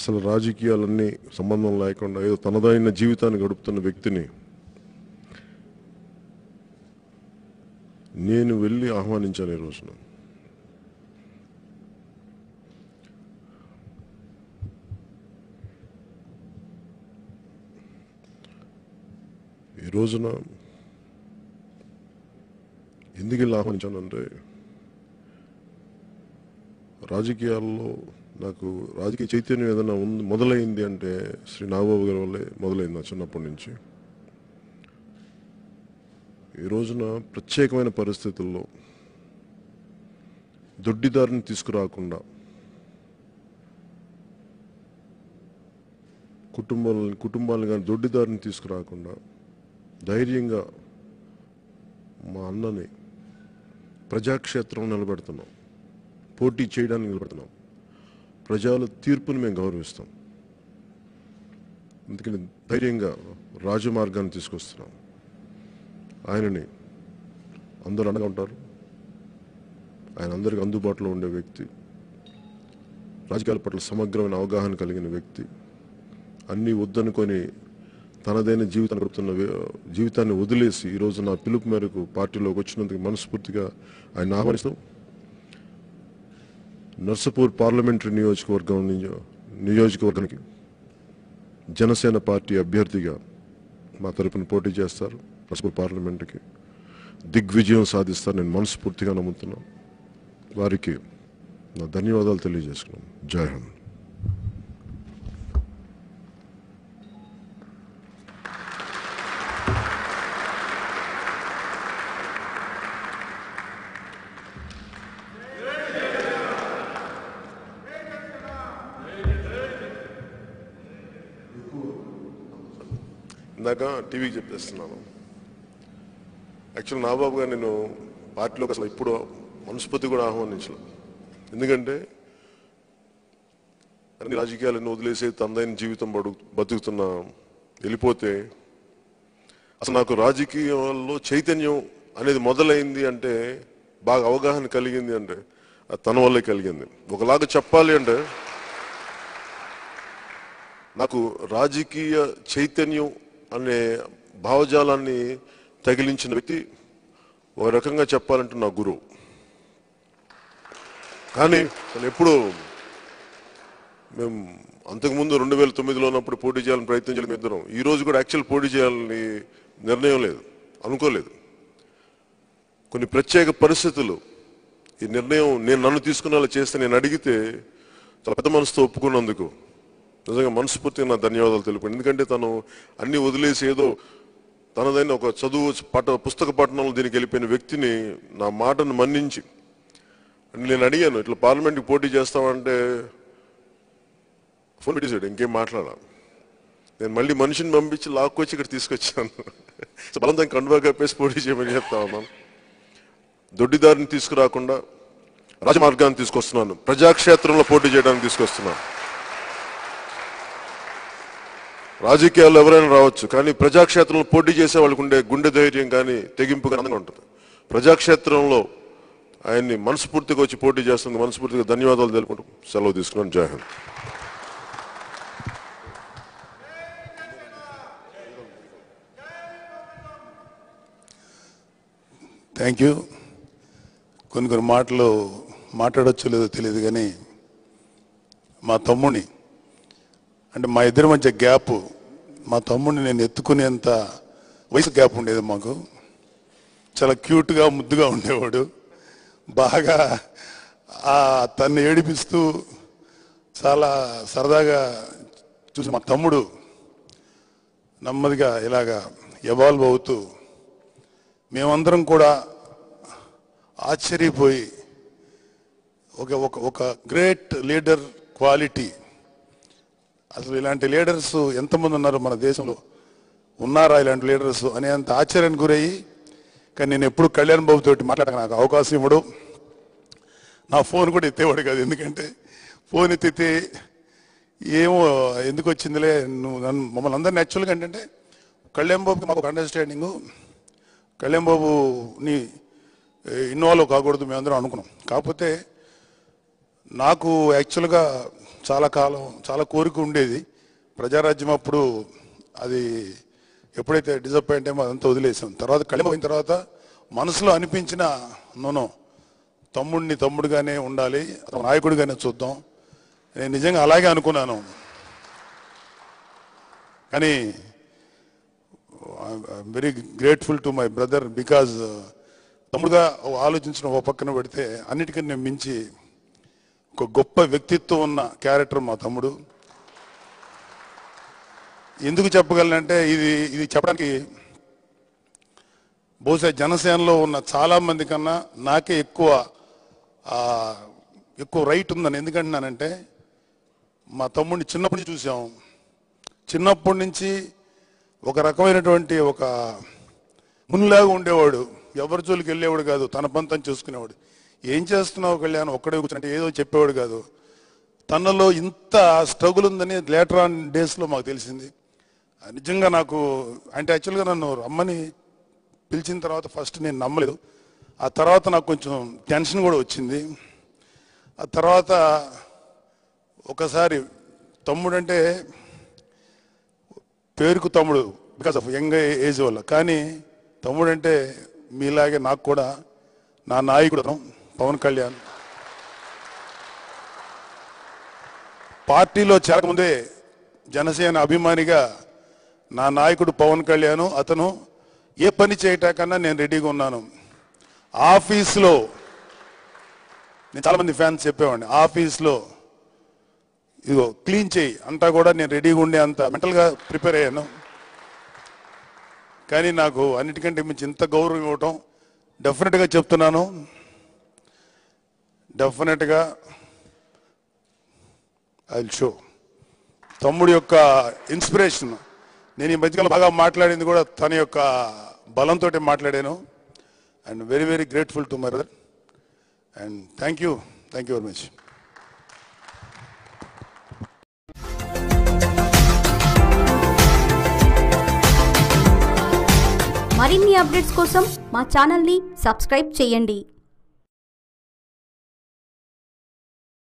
అసలు రాజకీయాలన్నీ సంబంధం లేకుండా ఏదో తనదైన జీవితాన్ని గడుపుతున్న వ్యక్తిని నేను వెళ్ళి ఆహ్వానించాను ఈ రోజున. ఈ రోజున ఎందుకు వెళ్ళి ఆహ్వానించానంటే రాజకీయాల్లో నాకు రాజకీయ చైతన్యం ఏదైనా ఉంది మొదలైంది అంటే శ్రీ నాగబాబు గారి వల్లే మొదలైంది నా చిన్నప్పటి నుంచి. ఈ రోజున ప్రత్యేకమైన పరిస్థితుల్లో దొడ్డిదారిని తీసుకురాకుండా కుటుంబాలని కుటుంబాలను కానీ దొడ్డిదారిని తీసుకురాకుండా ధైర్యంగా మా అన్నని ప్రజాక్షేత్రం నిలబెడుతున్నాం. పోటీ చేయడానికి నిలబెడుతున్నాం. ప్రజల తీర్పుని మేము గౌరవిస్తాం. అందుకని ధైర్యంగా రాజమార్గాన్ని తీసుకొస్తున్నాం. ఆయనని అందరూ అండగా ఉంటారు. ఆయన అందరికి అందుబాటులో ఉండే వ్యక్తి రాజకీయాల పట్ల సమగ్రమైన అవగాహన కలిగిన వ్యక్తి అన్నీ వద్దనుకొని తనదైన జీవితాన్ని గడుపుతున్న జీవితాన్ని వదిలేసి ఈరోజు నా పిలుపు మేరకు పార్టీలోకి వచ్చినందుకు మనస్ఫూర్తిగా ఆయన ఆహ్వానిస్తాం నర్సపూర్ పార్లమెంటరీ నియోజకవర్గం నియో- నియోజకవర్గానికి జనసేన పార్టీ అభ్యర్థిగా మా తరపున పోటీ చేస్తారు. నర్సపూర్ పార్లమెంటుకి దిగ్విజయం సాధిస్తారు. నేను మనస్ఫూర్తిగా నమ్ముతున్నాను. వారికి నా ధన్యవాదాలు తెలియజేసుకున్నాను. జై హింద్. ఇందాక టీవీకి చెప్పేస్తున్నాను. యాక్చువల్ నాబాబు గారు నేను పార్టీలోకి అసలు ఇప్పుడు మనస్ఫూర్తి కూడా ఆహ్వానించలేదు ఎందుకంటే అన్ని రాజకీయాలను వదిలేసి తనదైన జీవితం బడు బతుకుతున్న వెళ్ళిపోతే అసలు నాకు రాజకీయాల్లో చైతన్యం అనేది మొదలైంది అంటే బాగా అవగాహన కలిగింది అంటే అది తన వల్లే కలిగింది. ఒకలాగా చెప్పాలి అంటే నాకు రాజకీయ చైతన్యం అనే భావజాలాన్ని తగిలించిన వ్యక్తి ఒక రకంగా చెప్పాలంటే నా గురువు. కానీ నేను ఎప్పుడు మేము అంతకుముందు రెండు వేల తొమ్మిదిలో ఉన్నప్పుడు పోటీ చేయాలని ప్రయత్నం చేయడం ఇద్దరం. ఈ రోజు కూడా యాక్చువల్ పోటీ చేయాలని నిర్ణయం లేదు అనుకోలేదు. కొన్ని ప్రత్యేక పరిస్థితులు ఈ నిర్ణయం నేను నన్ను తీసుకునేలా చేస్తే నేను అడిగితే చాలా పెద్ద మనసుతో ఒప్పుకున్నందుకు నిజంగా మనస్ఫూర్తిగా నా ధన్యవాదాలు తెలుపండి ఎందుకంటే తను అన్ని వదిలేసి ఏదో తనదైన ఒక చదువు పట పుస్తక పఠనంలో దీనికి వెళ్ళిపోయిన వ్యక్తిని నా మాటను మన్నించి నేను అడిగాను ఇట్లా పార్లమెంట్కి పోటీ చేస్తామంటే ఫోన్ పెట్టేసాడు ఇంకేం మాట్లాడా నేను మళ్ళీ మనిషిని పంపించి లాక్కొచ్చి ఇక్కడ తీసుకొచ్చాను. సో బలంతం కండువా కప్పేసి పోటీ చేయమని చెప్తా ఉన్నాను. దొడ్డిదారిని తీసుకురాకుండా రాజమార్గాన్ని తీసుకొస్తున్నాను. ప్రజాక్షేత్రంలో పోటీ చేయడానికి తీసుకొస్తున్నాను. రాజకీయాల్లో ఎవరైనా రావచ్చు కానీ ప్రజాక్షేత్రంలో పోటీ చేసే వాళ్ళకు ఉండే గుండె ధైర్యం కానీ తెగింపు కానీ ఉంటుంది. ప్రజాక్షేత్రంలో ఆయన్ని మనస్ఫూర్తిగా వచ్చి పోటీ చేస్తుంది మనస్ఫూర్తిగా ధన్యవాదాలు తెలుపుకుంటూ సెలవు తీసుకున్నాను. జై థ్యాంక్ యూ కొన్ని కొన్ని మాటలు మాట్లాడొచ్చో లేదో తెలియదు కానీ మా తమ్ముడిని అంటే మా ఇద్దరి మధ్య గ్యాప్ మా తమ్ముడిని నేను ఎత్తుకునేంత వయసు గ్యాప్ ఉండేది మాకు. చాలా క్యూట్గా ముద్దుగా ఉండేవాడు. బాగా ఆ తన్ని ఏడిపిస్తూ చాలా సరదాగా చూసి మా తమ్ముడు నెమ్మదిగా ఇలాగా ఎవాల్వ్ అవుతూ మేమందరం కూడా ఆశ్చర్యపోయి ఒక ఒక ఒక గ్రేట్ లీడర్ క్వాలిటీ అసలు ఇలాంటి లీడర్స్ ఎంతమంది ఉన్నారు మన దేశంలో? ఉన్నారా ఇలాంటి లీడర్స్? అనేంత ఆశ్చర్యానికి గురయ్యి కానీ నేను ఎప్పుడు కళ్యాణ్ బాబు తోటి మాట్లాడక నాకు అవకాశం ఇవ్వడు. నా ఫోన్ కూడా ఎత్తేవాడు కాదు ఎందుకంటే ఫోన్ ఎత్తితే ఏమో ఎందుకు వచ్చిందిలే? నువ్వు నన్ను మమ్మల్ని అందరినీ యాక్చువల్గా ఏంటంటే కళ్యాణ్ బాబుకి మాకు ఒక అండర్స్టాండింగు కళ్యాణ్ బాబుని ఇన్వాల్వ్ కాకూడదు మేమందరం అనుకున్నాం. కాకపోతే నాకు యాక్చువల్గా చాలా కాలం చాలా కోరిక ఉండేది. ప్రజారాజ్యం అప్పుడు అది ఎప్పుడైతే డిసప్పాయింట్ అయ్యో అదంతా వదిలేసాం. తర్వాత కళ్ళ తర్వాత మనసులో అనిపించిన నూనె తమ్ముడిని తమ్ముడుగానే ఉండాలి అతను నాయకుడిగానే చూద్దాం. నేను నిజంగా అలాగే అనుకున్నాను. కానీ very grateful to my brother because తమ్ముడుగా ఆలోచించిన ఒక పక్కన పెడితే అన్నిటికన్నా మించి ఒక గొప్ప వ్యక్తిత్వం ఉన్న క్యారెక్టర్ మా తమ్ముడు. ఎందుకు చెప్పగలనంటే ఇది ఇది చెప్పడానికి బహుశా జనసేనలో ఉన్న చాలా మంది కన్నా నాకే ఎక్కువ ఎక్కువ రైట్ ఉందని ఎందుకంటున్నానంటే మా తమ్ముడిని చిన్నప్పటి నుంచి చూసాం. చిన్నప్పటి నుంచి ఒక రకమైనటువంటి ఒక మునిలాగా ఉండేవాడు. ఎవరి జోలికి వెళ్ళేవాడు కాదు తన పంతం చూసుకునేవాడు. ఏం చేస్తున్నావు కళ్యాణ్? ఒక్కడే కూర్చుంటే ఏదో చెప్పేవాడు కాదు. తనలో ఇంత స్ట్రగుల్ ఉందని లేటర్ ఆన్ డేస్లో మాకు తెలిసింది. నిజంగా నాకు అంటే యాక్చువల్గా నన్ను రమ్మని పిలిచిన తర్వాత ఫస్ట్ నేను నమ్మలేదు. ఆ తర్వాత నాకు కొంచెం టెన్షన్ కూడా వచ్చింది. ఆ తర్వాత ఒకసారి తమ్ముడు అంటే పేరుకు తమ్ముడు బికాస్ ఆఫ్ యంగ్ ఏజ్ వల్ల. కానీ తమ్ముడు అంటే మీలాగే నాకు కూడా నా నాయకుడు పవన్ కళ్యాణ్. పార్టీలో చేరకముందే జనసేన అభిమానిగా నా నాయకుడు పవన్ కళ్యాణ్ అతను ఏ పని చేయటాకన్నా నేను రెడీగా ఉన్నాను. ఆఫీస్లో నేను చాలా మంది ఫ్యాన్స్ చెప్పేవాడిని ఆఫీస్లో ఇదిగో క్లీన్ చేయి అంతా కూడా నేను రెడీగా ఉండే అంత మెంటల్గా ప్రిపేర్ అయ్యాను. కానీ నాకు అన్నిటికంటే మించి ఇంత గౌరవం ఇవ్వటం డెఫినెట్గా చెప్తున్నాను. డెఫినెట్గా ఐ షో. తమ్ముడి యొక్క ఇన్స్పిరేషన్. నేను ఈ మధ్యకాలం బాగా మాట్లాడింది కూడా తన యొక్క బలంతో మాట్లాడాను. And very very grateful to my brother. And thank you thank you very much. మరిన్ని అప్డేట్స్ కోసం మా ఛానల్ని సబ్స్క్రైబ్ చేయండి.